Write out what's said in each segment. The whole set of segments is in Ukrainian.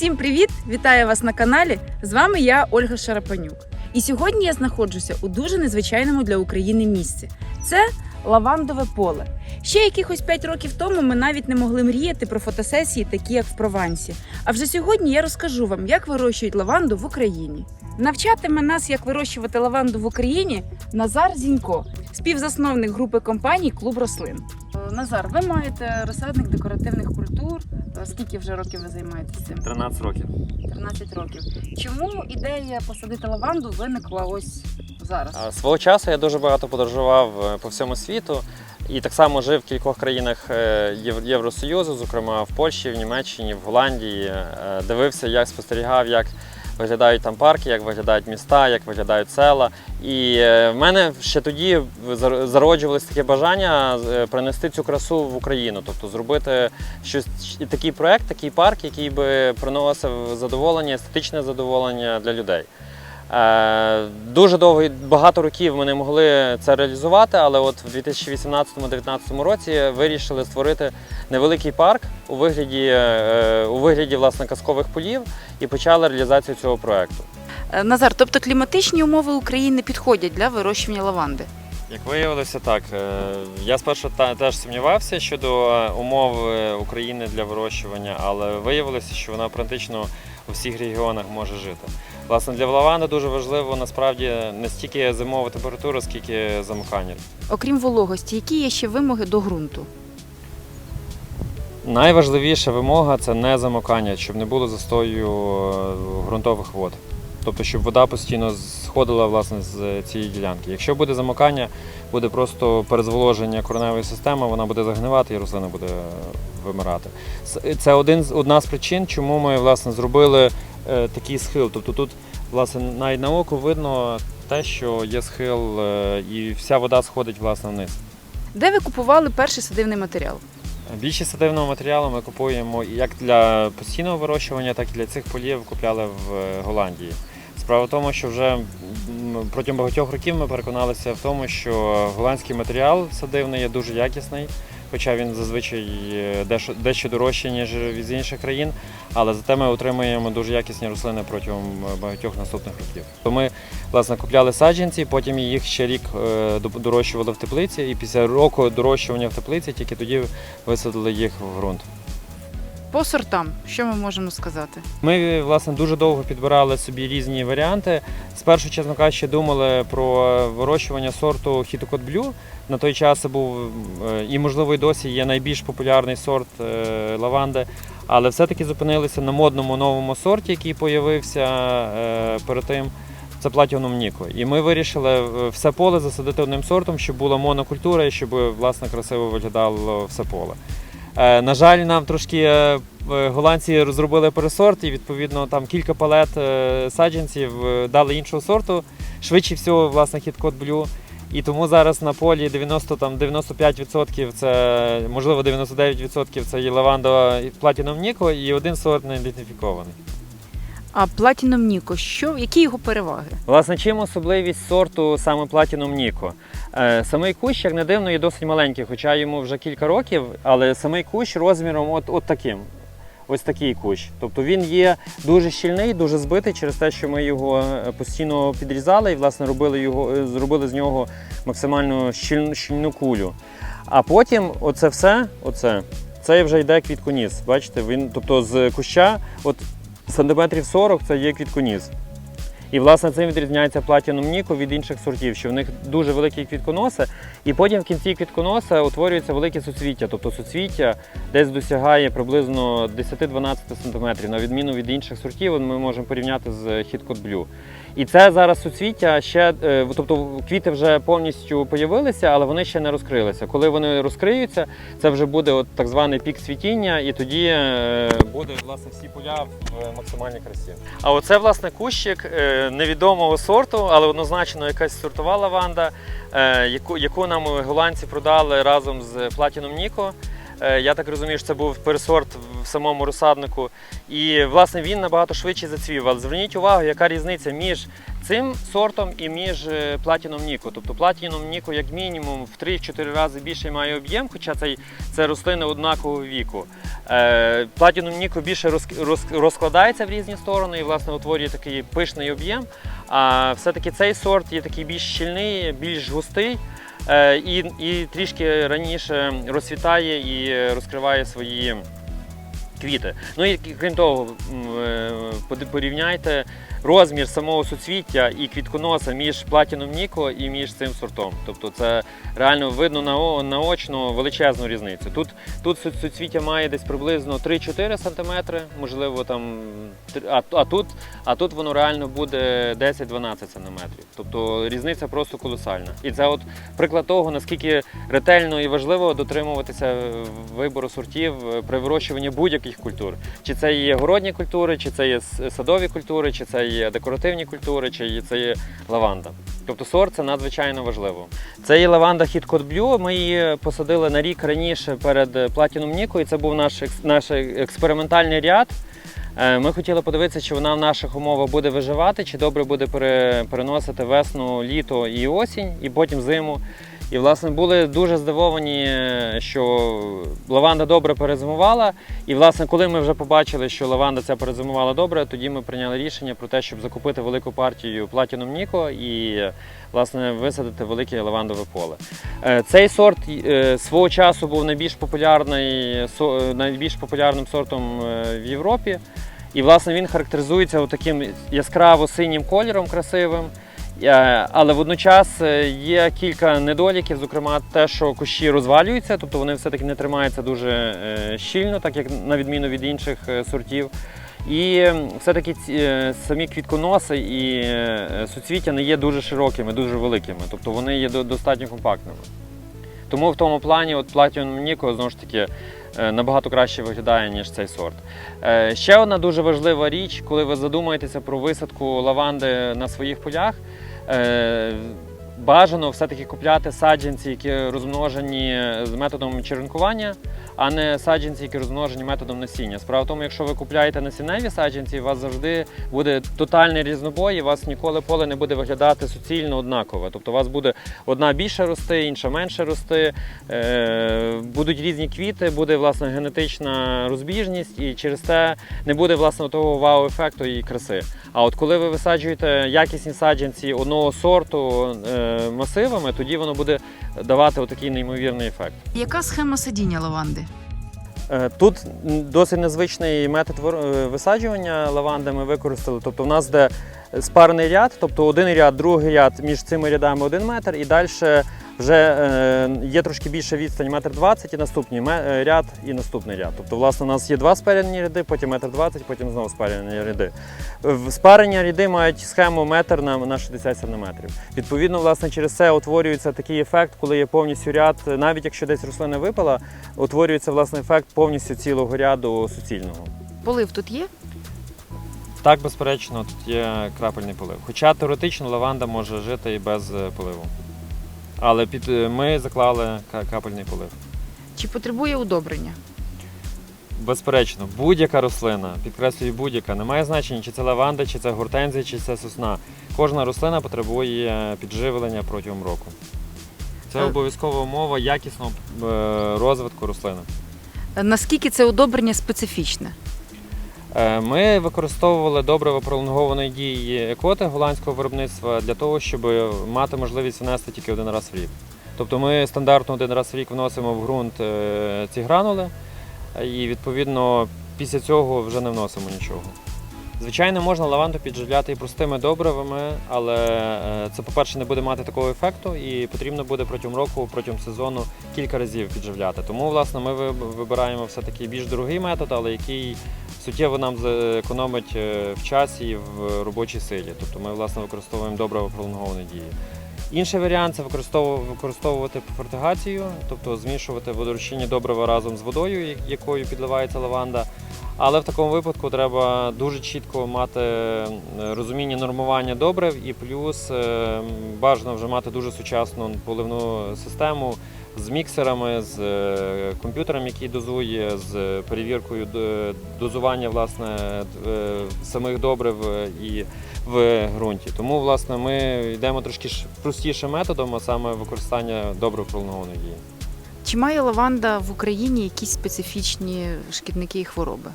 Усім привіт! Вітаю вас на каналі. З вами я, Ольга Шарапанюк. І сьогодні я знаходжуся у дуже незвичайному для України місці. Це лавандове поле. Ще якихось 5 років тому ми навіть не могли мріяти про фотосесії, такі як в Провансі. А вже сьогодні я розкажу вам, як вирощують лаванду в Україні. Навчатиме нас, як вирощувати лаванду в Україні, Назар Зінько, співзасновник групи компаній Клуб рослин. Назар, ви маєте розсадник декоративних культур. Е, Скільки вже років ви займаєтесь цим? 13 років. 13 років. Чому ідея посадити лаванду виникла ось зараз? А, Свого часу я дуже багато подорожував е, по всьому світу і так само жив в кількох країнах е, Євросоюзу, зокрема в Польщі, в Німеччині, в Голландії. Дивився, як спостерігав, як виглядають там парки, як виглядають міста, як виглядають села. І е, в мене ще тоді зар- зароджувалось таке бажання е, принести цю красу в Україну, тобто зробити щось такий проект, такий парк, який би приносив задоволення, естетичне задоволення для людей. Е, Дуже довго багато років ми не могли це реалізувати, але от в 2018-2019 році вирішили створити невеликий парк у вигляді, е, у вигляді власне казкових полів і почали реалізацію цього проекту. Е, Назар, тобто кліматичні умови України підходять для вирощування лаванди. Як виявилося, так. Я спершу теж сумнівався щодо умов України для вирощування, але виявилося, що вона практично у всіх регіонах може жити. Власне, для лаванди дуже важливо насправді не стільки зимова температура, скільки замикання. Окрім вологості, які є ще вимоги до ґрунту? Найважливіша вимога це не замокання, щоб не було застою е, ґрунтових вод. Тобто, щоб вода постійно сходила власне з цієї ділянки. Якщо буде замокання, буде просто перезволоження кореневої системи, вона буде загнивати і рослина буде вимирати. Це один одна з причин, чому ми власне зробили е, такий схил. Тобто тут, власне, навіть на око видно те, що є схил, е, і вся вода сходить власне вниз. Де ви купували перший садивний матеріал? Більшість садивного матеріалу ми купуємо як для постійного вирощування, так і для цих полів купляли в е, Голландії. Справа в тому, що вже протягом багатьох років ми переконалися в тому, що голландський матеріал садивний є дуже якісний, хоча він зазвичай е, дещо, дорожчий, ніж з інших країн, але зате ми отримуємо дуже якісні рослини протягом е, багатьох наступних років. Ми власне купляли саджанці, потім їх ще рік е, дорощували в теплиці, і після року дорощування в теплиці тільки тоді висадили їх в ґрунт. По сортам, що ми можемо сказати? Ми власне дуже довго підбирали собі різні варіанти. Спершу, чесно кажучи, думали про вирощування сорту Хітокот Блю. На той час був е, і, можливо, і досі є найбільш популярний сорт е, лаванди. Але все-таки зупинилися на модному новому сорті, який з'явився е, перед тим. Це Platinum Ніко. І ми вирішили все поле засадити одним сортом, щоб була монокультура і щоб власне красиво виглядало все поле. Е, На жаль, нам трошки е, голландці розробили пересорт, і відповідно там кілька палет е, саджанців дали іншого сорту. Швидше всього, власне, хіткод блю. І тому зараз на полі 90, там, 95% це, можливо, 99% це є лаванда платіном Ніко і один сорт не ідентифікований. А Platinum Ніко, що, які його переваги? Власне, чим особливість сорту саме Platinum Ніко? Е, Самий кущ, як не дивно, є досить маленький, хоча йому вже кілька років, але самий кущ розміром от, от таким. Ось такий кущ. Тобто він є дуже щільний, дуже збитий через те, що ми його е, постійно підрізали і власне робили, його, е, зробили з нього максимально щільну, щільну кулю. А потім оце все, оце, це вже йде квітконіс. Бачите, він, тобто з куща, от сантиметрів 40 це є квітконіс. І власне цим відрізняється Platinum Ніко від інших сортів, що в них дуже великі квітконоси, і потім в кінці квітконоса утворюється велике суцвіття. Тобто суцвіття десь досягає приблизно 10-12 см. На відміну від інших сортів, ми можемо порівняти з Hitcot Blue. І це зараз суцвіття ще, е, тобто квіти вже повністю появилися, але вони ще не розкрилися. Коли вони розкриються, це вже буде от так званий пік цвітіння, і тоді е, буде власне всі поля в максимальній красі. А оце власне кущик е, невідомого сорту, але однозначно якась сортова лаванда, е, яку, нам голландці продали разом з Platinum Ніко. Е, Я так розумію, що це був пересорт в самому розсаднику. І власне він набагато швидше зацвів. Але зверніть увагу, яка різниця між цим сортом і між е, Platinum Nico. Тобто Platinum Nico як мінімум в 3-4 рази більше має об'єм, хоча це, це рослини однакового віку. Е, Platinum Nico більше роз- роз- розкладається в різні сторони і власне утворює такий пишний об'єм. А все-таки цей сорт є такий більш щільний, більш густий. Е, І, і трішки раніше розцвітає і розкриває свої квіти. Ну і крім того, е, порівняйте розмір самого суцвіття і квітконоса між платіном Ніко і між цим сортом. Тобто це реально видно нао- наочно величезну різницю. Тут, тут су- суцвіття має десь приблизно 3-4 см, можливо, там, а, а, тут, а тут воно реально буде 10-12 см. Тобто різниця просто колосальна. І це от приклад того, наскільки ретельно і важливо дотримуватися вибору сортів при вирощуванні будь-яких культур. Чи це є городні культури, чи це є садові культури, чи це є декоративні культури, чи це є лаванда. Тобто сорт це надзвичайно важливо. Це є лаванда Hit Blue. Ми її посадили на рік раніше перед Platinum Nico, і це був наш, наш експериментальний ряд. Е, Ми хотіли подивитися, чи вона в наших умовах буде виживати, чи добре буде пере- переносити весну, літо і осінь, і потім зиму. І, власне, були дуже здивовані, що лаванда добре перезимувала. І, власне, коли ми вже побачили, що лаванда ця перезимувала добре, тоді ми прийняли рішення про те, щоб закупити велику партію Platinum Nico і власне висадити велике лавандове поле. Е, Цей сорт е, свого часу був найбільш популярний е, найбільш популярним сортом в Європі. І власне він характеризується таким яскраво синім кольором красивим. Е, Але водночас е, є кілька недоліків, зокрема те, що кущі розвалюються, тобто вони все-таки не тримаються дуже е, щільно, так як на відміну від інших сортів. І все-таки самі квітконоси і суцвіття не є дуже широкими, дуже великими, тобто вони є достатньо компактними. Тому в тому плані от Platinum Nico знову ж таки набагато краще виглядає, ніж цей сорт. Ще одна дуже важлива річ, коли ви задумаєтеся про висадку лаванди на своїх полях. Е, Бажано все-таки купляти саджанці, які розмножені з методом черенкування, а не саджанці, які розмножені методом насіння. Справа в тому, якщо ви купляєте насінневі саджанці, у вас завжди буде тотальний різнобой, і у вас ніколи поле не буде виглядати суцільно однаково. Тобто у вас буде одна більше рости, інша менше рости, е, будуть різні квіти, буде власне генетична розбіжність, і через це не буде власне того вау-ефекту і краси. А от коли ви висаджуєте якісні саджанці одного сорту е, масивами, тоді воно буде давати отакий неймовірний ефект. Яка схема садіння лаванди? Е, Тут досить незвичний метод е, висаджування лаванди ми використали. Тобто, в нас де спарений ряд, тобто один ряд, другий ряд між цими рядами один метр, і далі вже е, є трошки більша відстань, метр двадцять, і наступний е, ряд і наступний ряд. Тобто, власне, у нас є два спарені ряди, потім метр двадцять, потім знову спарені ряди. В спарені ряди мають схему метр на, на 60 сантиметрів. Відповідно, власне, через це утворюється такий ефект, коли є повністю ряд, навіть якщо десь рослина випала, утворюється власне ефект повністю цілого ряду суцільного. Полив тут є? Так, безперечно, тут є крапельний полив. Хоча теоретично лаванда може жити і без е, поливу. Але під, е, ми заклали капельний полив. Чи потребує удобрення? Безперечно, будь-яка рослина, підкреслюю будь-яка, не має значення, чи це лаванда, чи це гортензія, чи це сосна. Кожна рослина потребує підживлення протягом року. Це Е. обов'язкова умова якісного е, розвитку рослини. Наскільки це удобрення специфічне? Е, Ми використовували добриво пролонгованої дії екоти голландського виробництва для того, щоб мати можливість внести тільки один раз в рік. Тобто ми стандартно один раз в рік вносимо в ґрунт е, ці гранули, і відповідно після цього вже не вносимо нічого. Звичайно, можна лаванду підживляти і простими добривами, але е, це, по-перше, не буде мати такого ефекту, і потрібно буде протягом року, протягом сезону кілька разів підживляти. Тому, власне, ми вибираємо все-таки більш дорогий метод, але який суттєво нам зекономить е, в часі і в робочій силі. Тобто ми власне використовуємо добриво пролонговані дії. Інший варіант це використову- використовувати фортигацію, тобто змішувати водорозчинні добрива разом з водою, якою підливається лаванда. Але в такому випадку треба дуже чітко мати е, розуміння нормування добрив і плюс е, бажано вже мати дуже сучасну поливну систему з міксерами, з е, комп'ютером, який дозує, з перевіркою дозування власне, самих добрив і в ґрунті. Тому власне, ми йдемо трошки простішим методом, а саме використання добрив пролонгованої дії. Чи має лаванда в Україні якісь специфічні шкідники і хвороби?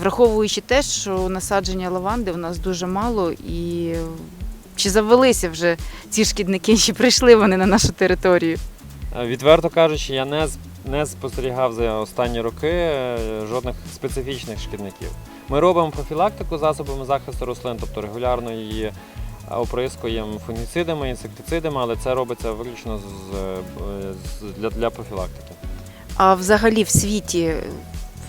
Враховуючи те, що насадження лаванди в нас дуже мало, і чи завелися вже ці шкідники, чи прийшли вони на нашу територію? Е, Відверто кажучи, я не, не спостерігав за останні роки е, жодних специфічних шкідників. Ми робимо профілактику засобами захисту рослин, тобто регулярно її оприскуємо фунгіцидами, інсектицидами, але це робиться виключно з, з- для, для профілактики. А взагалі в світі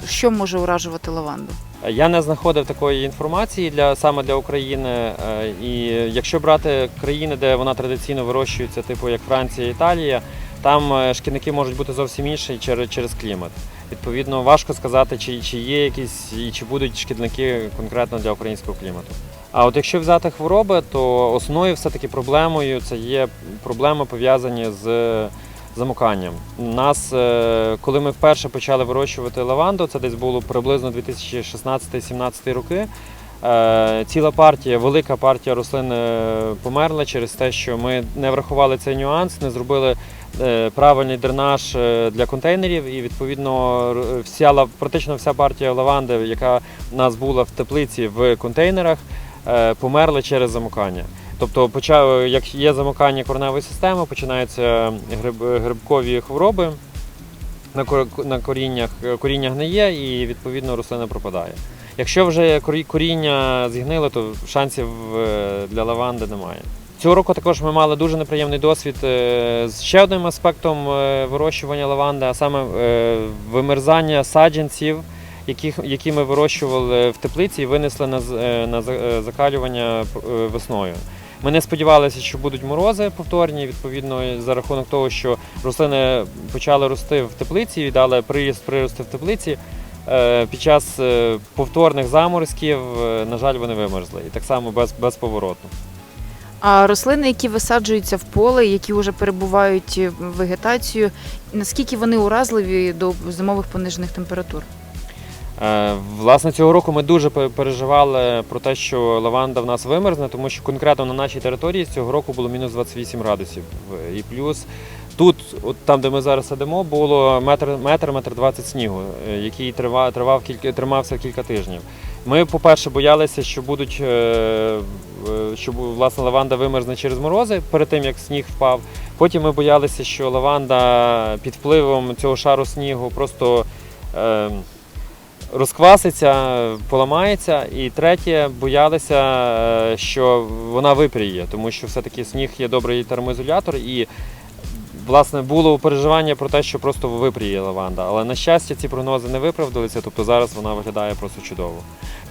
що може уражувати лаванду? Я не знаходив такої інформації для саме для України. е, І якщо брати країни, де вона традиційно вирощується, типу як Франція, Італія, там е, шкідники можуть бути зовсім інші через, через клімат. Відповідно, важко сказати, чи, чи є якісь і чи будуть шкідники конкретно для українського клімату. А от якщо взяти хвороби, то основною все-таки проблемою це є проблеми пов'язані з замоканням. Нас, е, коли ми вперше почали вирощувати лаванду, це десь було приблизно 2016-17 роки. е, Ціла партія, велика партія рослин е, померла через те, що ми не врахували цей нюанс, не зробили правильний дренаж для контейнерів, і відповідно вся практично вся партія лаванди, яка в нас була в теплиці в контейнерах, е, померла через замокання. Тобто, почав, як є замокання кореневої системи, починаються гриб, грибкові хвороби на, кор- на коріннях, коріння гниє і відповідно рослина пропадає. Якщо вже коріння зігнило, то шансів е, для лаванди немає. Цього року також ми мали дуже неприємний досвід е, з ще одним аспектом е, вирощування лаванди, а саме е, вимерзання саджанців, яких, які ми вирощували в теплиці і винесли на, е, на е, закалювання е, весною. Ми не сподівалися, що будуть морози повторні. Відповідно, за рахунок того, що рослини почали рости в теплиці і дали приїзд прирости в теплиці. Під час повторних заморозків, на жаль, вони вимерзли. І так само без, безповоротно. А рослини, які висаджуються в поле, які вже перебувають в вегетацію, наскільки вони уразливі до зимових понижених температур? Е, Власне, цього року ми дуже переживали про те, що лаванда в нас вимерзне, тому що конкретно на нашій території цього року було мінус 28 градусів. І плюс тут, от там, де ми зараз сидимо, було метр, метр, метр 20 снігу, е, який тривав, тривав кілька, тримався кілька тижнів. Ми, по-перше, боялися, що будуть, е, що власне лаванда вимерзне через морози перед тим, як сніг впав. Потім ми боялися, що лаванда під впливом цього шару снігу просто. Розкваситься, поламається. І третє, боялися, е, що вона випріє, тому що все-таки сніг є добрий термоізолятор і. Власне, було переживання про те, що просто випріє лаванда. Але на щастя, ці прогнози не виправдалися, тобто зараз вона виглядає просто чудово.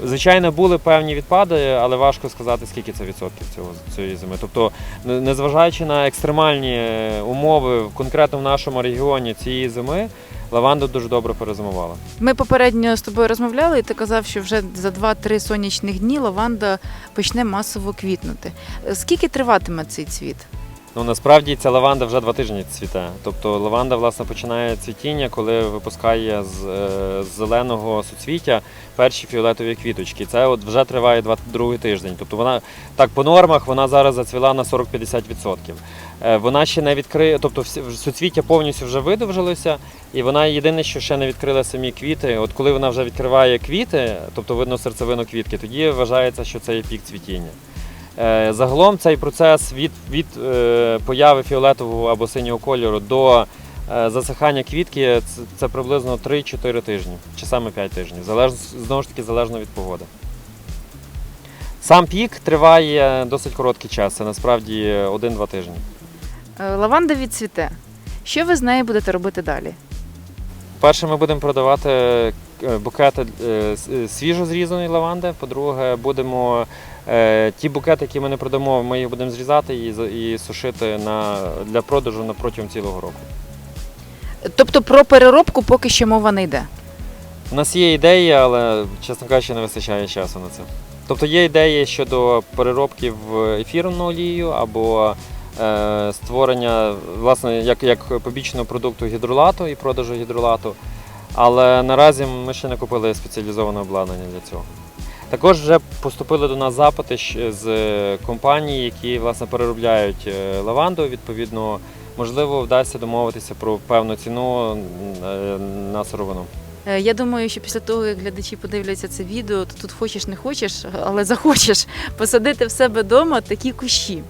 Звичайно, були певні відпади, але важко сказати, скільки це відсотків цього цієї зими. Тобто, незважаючи на екстремальні е, умови, конкретно в нашому регіоні цієї зими, лаванда дуже добре перезимувала. Ми попередньо з тобою розмовляли, і ти казав, що вже за 2-3 сонячних дні лаванда почне масово квітнути. Скільки триватиме цей цвіт? Ну насправді ця лаванда вже два тижні цвіте. Тобто лаванда власне починає цвітіння, коли випускає з, е, з зеленого суцвіття перші фіолетові квіточки. Це от вже триває два, другий тиждень. Тобто вона так по нормах вона зараз зацвіла на 40-50%. Е, Вона ще не відкриє, тобто суцвіття повністю вже видовжилося, і вона єдине, що ще не відкрила самі квіти. От коли вона вже відкриває квіти, тобто видно серцевину квітки, тоді вважається, що це є пік цвітіння. Е, Загалом цей процес від, від е, появи фіолетового або синього кольору до е, засихання квітки це, приблизно 3-4 тижні, чи саме 5 тижнів, залежно, знову ж таки залежно від погоди. Сам пік триває досить короткий час, це насправді 1-2 тижні. Лаванда відцвіте. Що ви з нею будете робити далі? Перше, ми будемо продавати букети свіжо зрізаної лаванди. По-друге, будемо ті букети, які ми не продамо, ми їх будемо зрізати і, сушити на, для продажу на протягом цілого року. Тобто про переробку поки що мова не йде. У нас є ідеї, але, чесно кажучи, не вистачає часу на це. Тобто є ідеї щодо переробки в ефірну олію або е, створення власне як, як побічного продукту гідролату і продажу гідролату. Але наразі ми ще не купили спеціалізоване обладнання для цього. Також вже поступили до нас запити з компаній, які власне переробляють е, лаванду. Відповідно, можливо, вдасться домовитися про певну ціну е, на сировину. Е, Я думаю, що після того, як глядачі подивляться це відео, то тут хочеш не хочеш, але захочеш посадити в себе вдома такі кущі.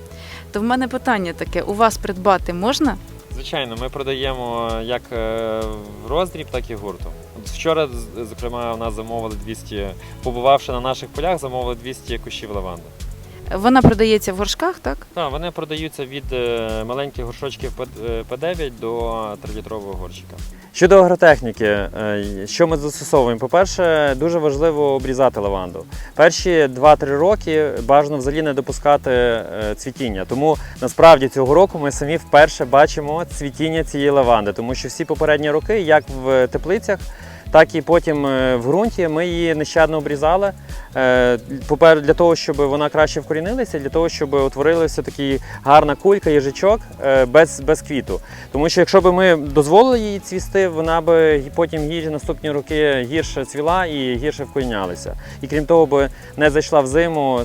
То в мене питання таке: у вас придбати можна? Звичайно, ми продаємо як в роздріб, так і гуртом. Вчора, зокрема, у нас замовили 200, побувавши на наших полях, замовили 200 кущів лаванди. Вона продається в горшках, так? Так, вони продаються від е, маленьких горшочків П- е, П9 до 3-літрового горщика. Щодо агротехніки, е, що ми застосовуємо? По-перше, дуже важливо обрізати лаванду. Перші 2-3 роки бажано взагалі не допускати цвітіння. Тому насправді цього року ми самі вперше бачимо цвітіння цієї лаванди, тому що всі попередні роки, як в теплицях, так і потім е, в ґрунті ми її нещадно обрізали. Е, Попер для того, щоб вона краще вкорінилася, для того, щоб утворилася така гарна кулька, їжачок е, без, без квіту. Тому що якщо б ми дозволили їй цвісти, вона б потім гірше наступні роки гірше цвіла і гірше вкорінялася. І крім того, би не зайшла в зиму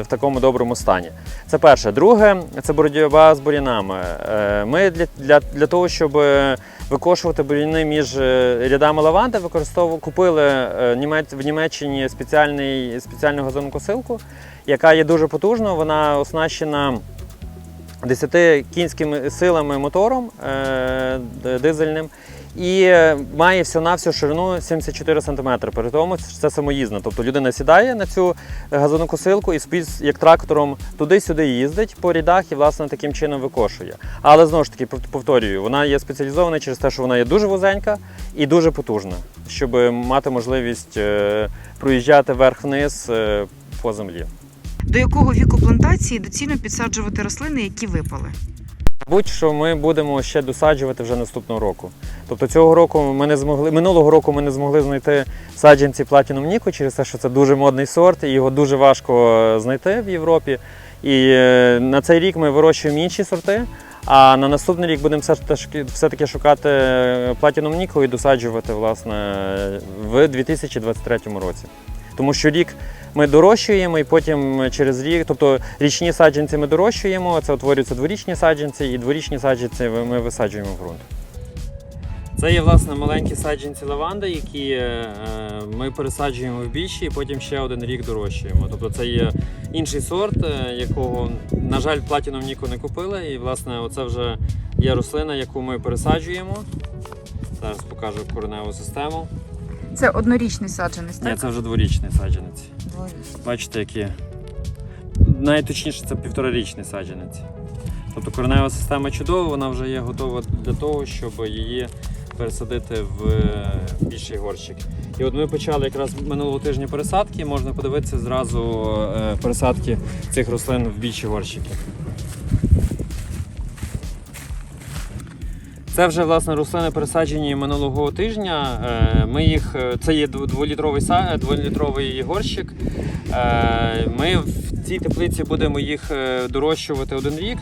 в такому доброму стані. Це перше. Друге, це боротьба з бур'янами. Ми для, для, для того, щоб викошувати бур'яни між е, рядами лаванди, використовували купили е, в Німеччині спеціальний, спеціальну газонокосилку, яка є дуже потужна. Вона оснащена 10 кінськими силами мотором е, дизельним. І е, має всього-навсього ширину 74 см. При тому це самоїзна. Тобто людина сідає на цю газонокосилку і як трактором туди-сюди їздить по рядах і власне таким чином викошує. Але знову ж таки пов- повторюю, вона є спеціалізована через те, що вона є дуже вузенька і дуже потужна, щоб мати можливість е, проїжджати вверх-вниз е, по землі. До якого віку плантації доцільно підсаджувати рослини, які випали? Будь-що ми будемо ще досаджувати вже наступного року. Тобто цього року ми не змогли, минулого року ми не змогли знайти саджанці Platinum Nico через те, що це дуже модний сорт, і його дуже важко е, знайти в Європі. І е, на цей рік ми вирощуємо інші сорти. А на наступний рік будемо все-таки шукати е, Platinum Nico і досаджувати власне в 2023 році. Тому що рік ми дорощуємо і потім через рік, тобто річні саджанці ми дорощуємо, це утворюються дворічні саджанці, і дворічні саджанці ми висаджуємо в ґрунт. Це є власне маленькі саджанці лаванди, які е, ми пересаджуємо в більші і потім ще один рік дорощуємо. Тобто це є інший сорт, е, якого, на жаль, платіном Ніко не купили. І власне оце вже є рослина, яку ми пересаджуємо. Зараз покажу кореневу систему. Це однорічний саджанець, Ні, це вже дворічний саджанець. Бачите, які. Найточніше це півторарічний саджанець. Тобто коренева система чудова, вона вже є готова для того, щоб її пересадити в е, більший горщик. І от ми почали якраз минулого тижня пересадки, можна подивитися зразу е, пересадки цих рослин в більші горщики. Це вже власне рослини пересаджені минулого тижня. Е, Ми їх, е, це є дволітровий са- дволітровий горщик. Е, Ми в цій теплиці будемо їх е, дорощувати один рік.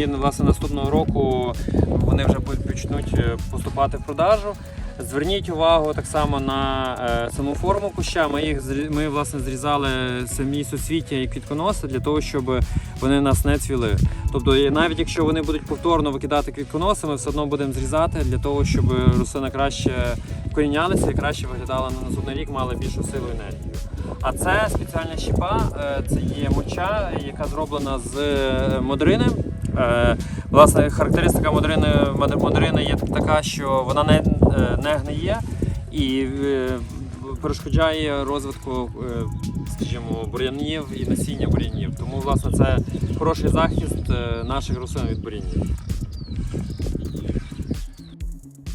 І власне наступного року вони вже почнуть е, поступати в продажу. Зверніть увагу так само на е, саму форму куща. Ми їх ми власне зрізали самі суцвіття і квітконоси для того, щоб вони нас не цвіли. Тобто, навіть якщо вони будуть повторно викидати квітконоси, ми все одно будемо зрізати для того, щоб рослина краще вкорінялася і краще виглядала на наступний рік, мала більшу силу і енергію. А це спеціальна щіпа, е, це є моча, яка зроблена з е, модрини. Власне, характеристика модрини, модрини є така, що вона не, не гниє і е, перешкоджає розвитку, е, скажімо, бур'янів і насіння бур'янів. Тому, власне, це хороший захист е, наших рослин від бур'янів.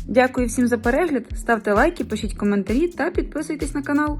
Дякую всім за перегляд. Ставте лайки, пишіть коментарі та підписуйтесь на канал.